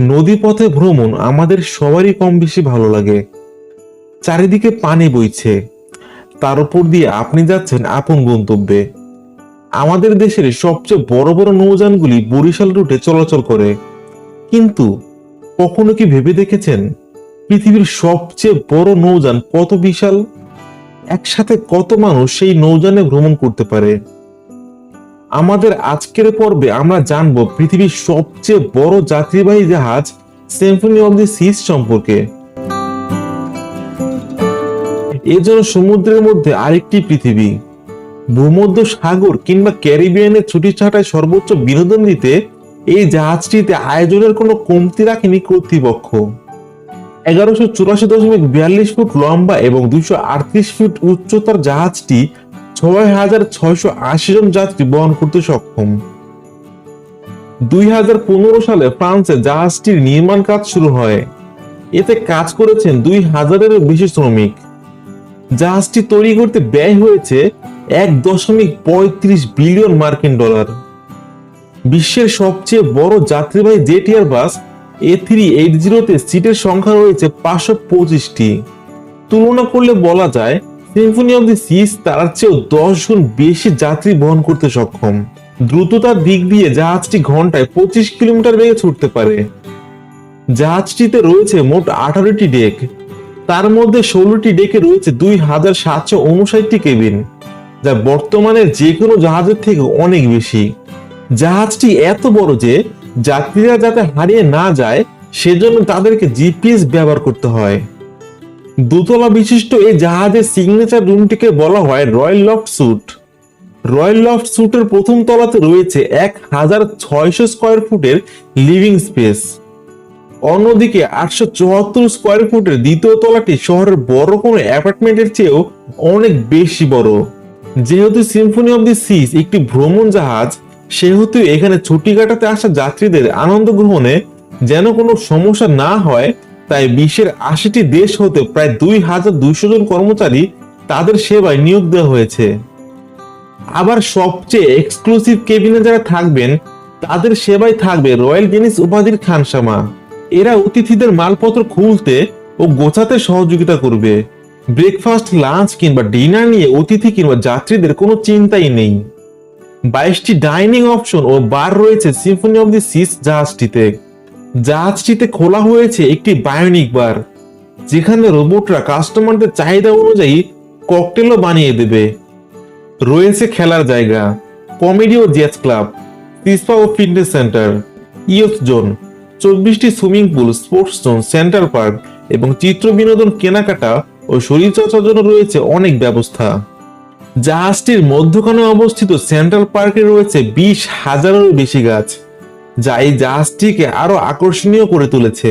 নদীপথে ভ্রমণ আমাদের সবারই কম বেশি ভালো লাগে। চারিদিকে পানি বইছে। তার উপর দিয়ে আপনি যাচ্ছেন আপন গন্তব্যে। আমাদের দেশের সবচেয়ে বড় বড় নৌযানগুলি বরিশাল রুটে চলাচল করে। কিন্তু কখনো কি ভেবে দেখেছেন পৃথিবীর সবচেয়ে বড় নৌযান কত বিশাল? একসাথে কত মানুষ সেই নৌযানে ভ্রমণ করতে পারে? আমাদের আজকের পর্বে আমরা জানব পৃথিবীর সবচেয়ে বড় যাত্রীবাহী জাহাজ সিম্ফনি অব দি সিস সম্পর্কে। এজন্য সমুদ্রের মধ্যে আরেকটি পৃথিবী। ভূমধ্য সাগর কিংবা ক্যারিবিয়ানের ছুটি ছাটায় সর্বোচ্চ বিনোদন দিতে এই জাহাজটিতে আয়োজনের কোনো কমতি রাখেনি কর্তৃপক্ষ। এগারোশো চুরাশি দশমিক বিয়াল্লিশ ফুট লম্বা এবং দুইশো আটত্রিশ ফুট উচ্চতার জাহাজটি ছয় হাজার ছয়শো আশি জন যাত্রী বহন করতে সক্ষম। দুই হাজার পনেরো সালে ফ্রান্সে জাহাজটির নির্মাণ কাজ শুরু হয়। এতে কাজ করেছেন দুই হাজারেরও বেশি শ্রমিক। জাহাজটি তৈরি করতে ব্যয় হয়েছে এক দশমিক পঁয়ত্রিশ বিলিয়ন মার্কিন ডলার। বিশ্বের সবচেয়ে বড় যাত্রীবাহী jet Airbus A three eight জিরোতে সিটের সংখ্যা রয়েছে পাঁচশো পঁচিশটি। তুলনা করলে বলা যায় সিম্ফনি অব দি সিস তার চেয়েও দশ গুণ বেশি যাত্রী বহন করতে সক্ষম। দ্রুততার দিক দিয়ে জাহাজটি ঘন্টায় পঁচিশ কিলোমিটার বেগে ছুটতে পারে। জাহাজটিতে রয়েছে মোট আঠারোটি ডেক। তার মধ্যে ষোলোটি ডেকে রয়েছে দুই হাজার সাতশো উনষাটটি কেবিন, যা বর্তমানে যে কোনো জাহাজের থেকে অনেক বেশি। জাহাজটি এত বড় যে যাত্রীরা যাতে হারিয়ে না যায়, সেজন্য তাদেরকে জিপিএস ব্যবহার করতে হয়। দোতলা বিশিষ্ট এই জাহাজের সিগনেচার রুমটিকে বলা হয় royal loft suite royal loft স্যুটের প্রথম তলাতে রয়েছে এক হাজার ছয়শো স্কোয়ার ফুটের লিভিং স্পেস অন্যদিকে আটশো চুয়াত্তর স্কোয়ার ফুটের দ্বিতীয় তলাটি শহরের বড় কোনো অ্যাপার্টমেন্টের চেয়েও অনেক বেশি বড়। যেহেতু সিম্ফনি অব দি সিস একটি ভ্রমণ জাহাজ, সেহেতু এখানে ছুটি কাটাতে আসা যাত্রীদের আনন্দ গ্রহণে যেন কোনো সমস্যা না হয় তাই বিশ্বের আশিটি দেশ হতে প্রায় দুই হাজার দুইশো জন কর্মচারী তাদের সেবায় নিয়োগ দেওয়া হয়েছে। আবার সবচেয়ে এক্সক্লুসিভ কেবিনে যারা থাকবেন, তাদের সেবায় থাকবে রয়্যাল জেনিস উপাধির খানসামা এরা অতিথিদের মালপত্র খুলতে ও গোছাতে সহযোগিতা করবে। ব্রেকফাস্ট লাঞ্চ কিংবা ডিনার নিয়ে অতিথি কিংবা যাত্রীদের কোনো চিন্তাই নেই। বাইশটি ডাইনিং অপশন ও বার রয়েছে সিম্ফনি অব দি সিস জাহাজটিতে। জাহাজটিতে খোলা হয়েছে একটি বায়োনিক বার, যেখানে রোবটরা কাস্টমারদের চাহিদা অনুযায়ী ককটেলও বানিয়ে দেবে। রয়েছে খেলার জায়গা, কমেডি ও জেস ক্লাব তিসপা ও ফিটনেস সেন্টার, ইয়থ জোন, চব্বিশটি swimming pool, sports zone, centre park এবং চিত্র বিনোদন কেনাকাটা ও শরীরচর্চার জন্য রয়েছে অনেক ব্যবস্থা। জাহাজটির মধ্যখানে অবস্থিত সেন্ট্রাল পার্কে রয়েছে বিশ হাজারেরও বেশি গাছ। যা এই জাহাজটিকে আরও আকর্ষণীয় করে তুলেছে।